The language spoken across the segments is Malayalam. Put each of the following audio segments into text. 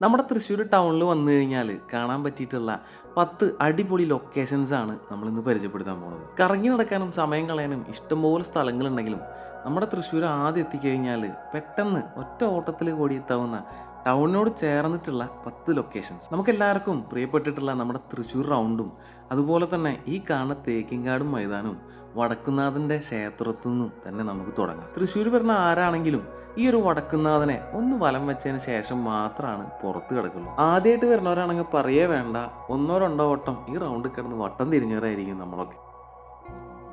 നമ്മുടെ തൃശ്ശൂർ ടൗണിൽ വന്നു കഴിഞ്ഞാൽ കാണാൻ പറ്റിയിട്ടുള്ള പത്ത് അടിപൊളി ലൊക്കേഷൻസ് ആണ് നമ്മൾ ഇന്ന് പരിചയപ്പെടുത്താൻ പോകുന്നത് കറങ്ങി നടക്കാനും സമയം കളയാനും ഇഷ്ടംപോലെ സ്ഥലങ്ങളുണ്ടെങ്കിലും നമ്മുടെ തൃശ്ശൂർ ആദ്യം എത്തിക്കഴിഞ്ഞാൽ പെട്ടെന്ന് ഒറ്റ ഓട്ടത്തിൽ കൂടി ഓടിയെത്താവുന്ന ടൗണിനോട് ചേർന്നിട്ടുള്ള പത്ത് ലൊക്കേഷൻസ് നമുക്കെല്ലാവർക്കും പ്രിയപ്പെട്ടിട്ടുള്ള നമ്മുടെ തൃശ്ശൂർ റൗണ്ടും അതുപോലെ തന്നെ ഈ കാണുന്ന തേക്കിൻകാടും മൈതാനവും വടക്കുന്നാഥന്റെ ക്ഷേത്രത്തിൽ തന്നെ നമുക്ക് തുടങ്ങാം. തൃശ്ശൂർ വരുന്ന ആരാണെങ്കിലും ഈ ഒരു വടക്കുന്നാഥനെ ഒന്ന് വലം വെച്ചതിന് ശേഷം മാത്രമാണ് പുറത്ത് കിടക്കുള്ളൂ. ആദ്യമായിട്ട് വരുന്നവരാണെങ്കിൽ പറയേ വേണ്ട ഒന്നോ രണ്ടോ വട്ടം ഈ റൗണ്ട് കിടന്ന് വട്ടം തിരിഞ്ഞവരായിരിക്കും നമ്മളൊക്കെ.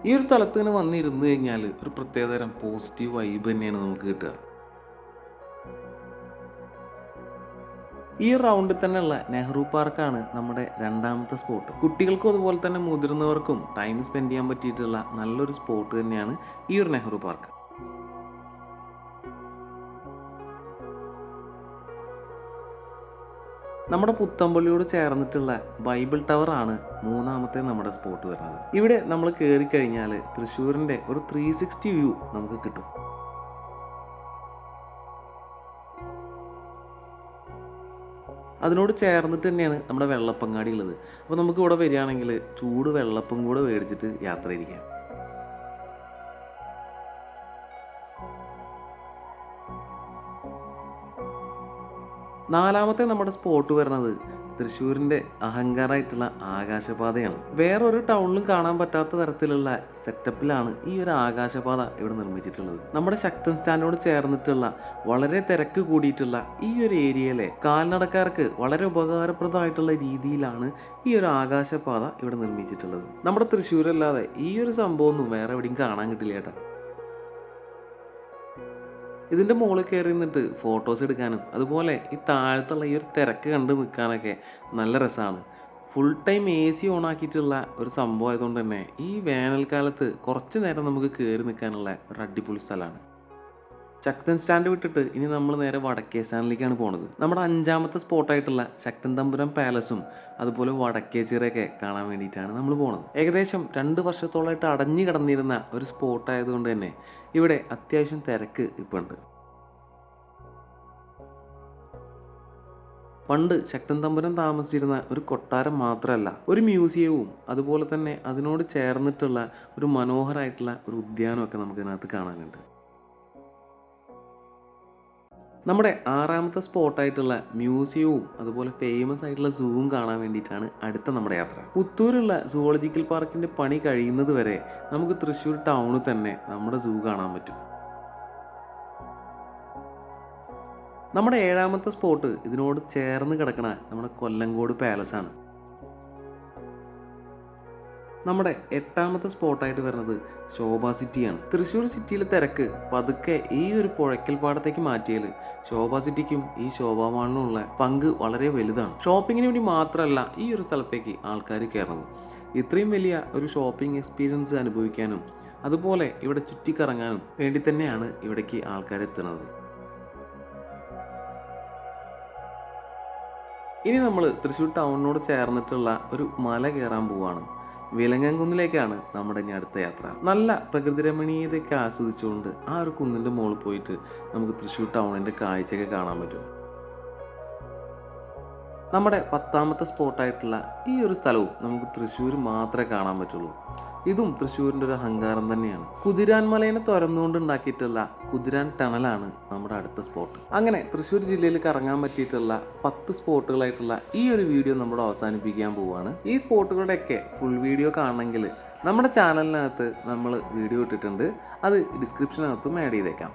ഈ ഒരു സ്ഥലത്ത് നിന്ന് വന്നിരുന്നു കഴിഞ്ഞാൽ ഒരു പ്രത്യേകതരം പോസിറ്റീവ് വൈബ് തന്നെയാണ് നമുക്ക് കിട്ടുക. ഈ റൗണ്ടിൽ തന്നെയുള്ള നെഹ്റു പാർക്കാണ് നമ്മുടെ രണ്ടാമത്തെ സ്പോട്ട് കുട്ടികൾക്കും അതുപോലെ തന്നെ മുതിർന്നവർക്കും ടൈം സ്പെൻഡ് ചെയ്യാൻ പറ്റിയിട്ടുള്ള നല്ലൊരു സ്പോട്ട് തന്നെയാണ് ഈ ഒരു നെഹ്റു പാർക്ക് നമ്മുടെ പുത്തമ്പള്ളിയോട് ചേർന്നിട്ടുള്ള ബൈബിൾ ടവർ ആണ് മൂന്നാമത്തെ നമ്മുടെ സ്പോട്ട് വരുന്നത്. ഇവിടെ നമ്മൾ കയറി കഴിഞ്ഞാൽ തൃശ്ശൂരിന്റെ ഒരു ത്രീ സിക്സ്റ്റി വ്യൂ നമുക്ക് കിട്ടും. അതിനോട് ചേർന്നിട്ട് തന്നെയാണ് നമ്മുടെ വെള്ളപ്പങ്ങാടി ഉള്ളത് അപ്പോൾ നമുക്ക് ഇവിടെ വരികയാണെങ്കിൽ ചൂട് വെള്ളപ്പം കൂടെ മേടിച്ചിട്ട് യാത്ര ഇരിക്കാം നാലാമത്തെ നമ്മുടെ സ്പോട്ട് വരുന്നത് തൃശ്ശൂരിന്റെ അഹങ്കാരമായിട്ടുള്ള ആകാശപാതയാണ്. വേറൊരു ടൗണിലും കാണാൻ പറ്റാത്ത തരത്തിലുള്ള സെറ്റപ്പിലാണ് ഈ ഒരു ആകാശപാത ഇവിടെ നിർമ്മിച്ചിട്ടുള്ളത്. നമ്മുടെ ശക്തൻ സ്റ്റാൻഡിനോട് ചേർന്നിട്ടുള്ള വളരെ തിരക്ക് കൂടിയിട്ടുള്ള ഈ ഒരു ഏരിയയിലെ കാൽനടക്കാർക്ക് വളരെ ഉപകാരപ്രദമായിട്ടുള്ള രീതിയിലാണ് ഈ ഒരു ആകാശപാത ഇവിടെ നിർമ്മിച്ചിട്ടുള്ളത്. നമ്മുടെ തൃശ്ശൂരല്ലാതെ ഈ ഒരു സംഭവമൊന്നും വേറെ എവിടെയും കാണാൻ കിട്ടില്ല ചേട്ടാ. ഇതിന്റെ മുകളിൽ കയറി നിന്നിട്ട് ഫോട്ടോസ് എടുക്കാനും അതുപോലെ ഈ താഴത്തുള്ള ഈ ഒരു തിരക്ക് കണ്ട് നിൽക്കാനൊക്കെ നല്ല രസമാണ് full time A C on ആക്കിയിട്ടുള്ള ഒരു സംഭവം ആയതുകൊണ്ട് തന്നെ ഈ വേനൽക്കാലത്ത് കുറച്ച് നേരം നമുക്ക് കയറി നിൽക്കാനുള്ള ഒരു അടിപൊളി സ്ഥലമാണ്. ശക്തൻ സ്റ്റാൻഡ് വിട്ടിട്ട് ഇനി നമ്മൾ നേരെ വടക്കേ സ്റ്റാൻഡിലേക്കാണ് പോണത്. നമ്മുടെ അഞ്ചാമത്തെ സ്പോട്ടായിട്ടുള്ള ശക്തൻ തമ്പുരം പാലസും അതുപോലെ വടക്കേ ചിറയൊക്കെ കാണാൻ വേണ്ടിയിട്ടാണ് നമ്മൾ പോണത്. ഏകദേശം രണ്ട് വർഷത്തോളമായിട്ട് അടഞ്ഞു കിടന്നിരുന്ന ഒരു സ്പോട്ട് ആയതുകൊണ്ട് തന്നെ ഇവിടെ അത്യാവശ്യം തിരക്ക് ഇപ്പോൾ ഉണ്ട്. പണ്ട് ശക്തൻ തമ്പുരം താമസിച്ചിരുന്ന ഒരു കൊട്ടാരം മാത്രമല്ല ഒരു മ്യൂസിയവും അതുപോലെ തന്നെ അതിനോട് ചേർന്നിട്ടുള്ള ഒരു മനോഹരമായിട്ടുള്ള ഒരു ഉദ്യാനമൊക്കെ നമുക്ക് ഇതിനകത്ത് കാണാനുണ്ട്. നമ്മുടെ ആറാമത്തെ സ്പോട്ടായിട്ടുള്ള മ്യൂസിയവും അതുപോലെ ഫേമസ് ആയിട്ടുള്ള സൂവും കാണാൻ വേണ്ടിയിട്ടാണ് അടുത്ത നമ്മുടെ യാത്ര. പുത്തൂരുള്ള സുവോളജിക്കൽ പാർക്കിന്റെ പണി കഴിയുന്നത് വരെ നമുക്ക് തൃശ്ശൂർ ടൗണിൽ തന്നെ നമ്മുടെ സൂ കാണാൻ പറ്റും. നമ്മുടെ ഏഴാമത്തെ സ്പോട്ട് ഇതിനോട് ചേർന്ന് കിടക്കണ നമ്മുടെ കൊല്ലങ്കോട് പാലസ് ആണ്. നമ്മുടെ എട്ടാമത്തെ സ്പോട്ടായിട്ട് വരുന്നത് ശോഭ സിറ്റിയാണ്. തൃശ്ശൂർ സിറ്റിയിലെ തിരക്ക് പതുക്കെ ഈ ഒരു പുഴയ്ക്കൽ പാടത്തേക്ക് മാറ്റിയാൽ ശോഭ സിറ്റിക്കും ഈ ശോഭ മാളിനുമുള്ള പങ്ക് വളരെ വലുതാണ്. ഷോപ്പിങ്ങിന് വേണ്ടി മാത്രമല്ല ഈ ഒരു സ്ഥലത്തേക്ക് ആൾക്കാർ കയറുന്നത് ഇത്രയും വലിയ ഒരു ഷോപ്പിംഗ് എക്സ്പീരിയൻസ് അനുഭവിക്കാനും അതുപോലെ ഇവിടെ ചുറ്റിക്കറങ്ങാനും വേണ്ടി തന്നെയാണ് ഇവിടേക്ക് ആൾക്കാർ എത്തുന്നത്. ഇനി നമ്മൾ തൃശ്ശൂർ ടൗണിനോട് ചേർന്നിട്ടുള്ള ഒരു മല കയറാൻ പോവാണ്. വിലങ്ങൻകുന്നിലേക്കാണ് നമ്മുടെ ഇനി അടുത്ത യാത്ര. നല്ല പ്രകൃതി രമണീയതയൊക്കെ ആസ്വദിച്ചുകൊണ്ട് ആ ഒരു കുന്നിന്റെ മുകളിൽ പോയിട്ട് നമുക്ക് തൃശ്ശൂർ ടൗണിന്റെ കാഴ്ചയൊക്കെ കാണാൻ പറ്റും. നമ്മുടെ പത്താമത്തെ സ്പോട്ടായിട്ടുള്ള ഈ ഒരു സ്ഥലവും നമുക്ക് തൃശ്ശൂർ മാത്രമേ കാണാൻ പറ്റുള്ളൂ. ഇതും തൃശ്ശൂരിന്റെ ഒരു അഹങ്കാരം തന്നെയാണ്. കുതിരാൻ മലയെ തുരന്നുകൊണ്ട് ഉണ്ടാക്കിയിട്ടുള്ള കുതിരാൻ ടണലാണ് നമ്മുടെ അടുത്ത സ്പോട്ട്. അങ്ങനെ തൃശ്ശൂർ ജില്ലയിൽ കറങ്ങാൻ പറ്റിയിട്ടുള്ള പത്ത് സ്പോട്ടുകളായിട്ടുള്ള ഈ ഒരു വീഡിയോ നമ്മൾ അവസാനിപ്പിക്കാൻ പോവുകയാണ് ഈ സ്പോട്ടുകളുടെയൊക്കെ ഫുൾ വീഡിയോ കാണണമെങ്കിൽ നമ്മുടെ ചാനലിനകത്ത് നമ്മൾ വീഡിയോ ഇട്ടിട്ടുണ്ട്. അത് ഡിസ്ക്രിപ്ഷനകത്തും ആഡ് ചെയ്തേക്കാം.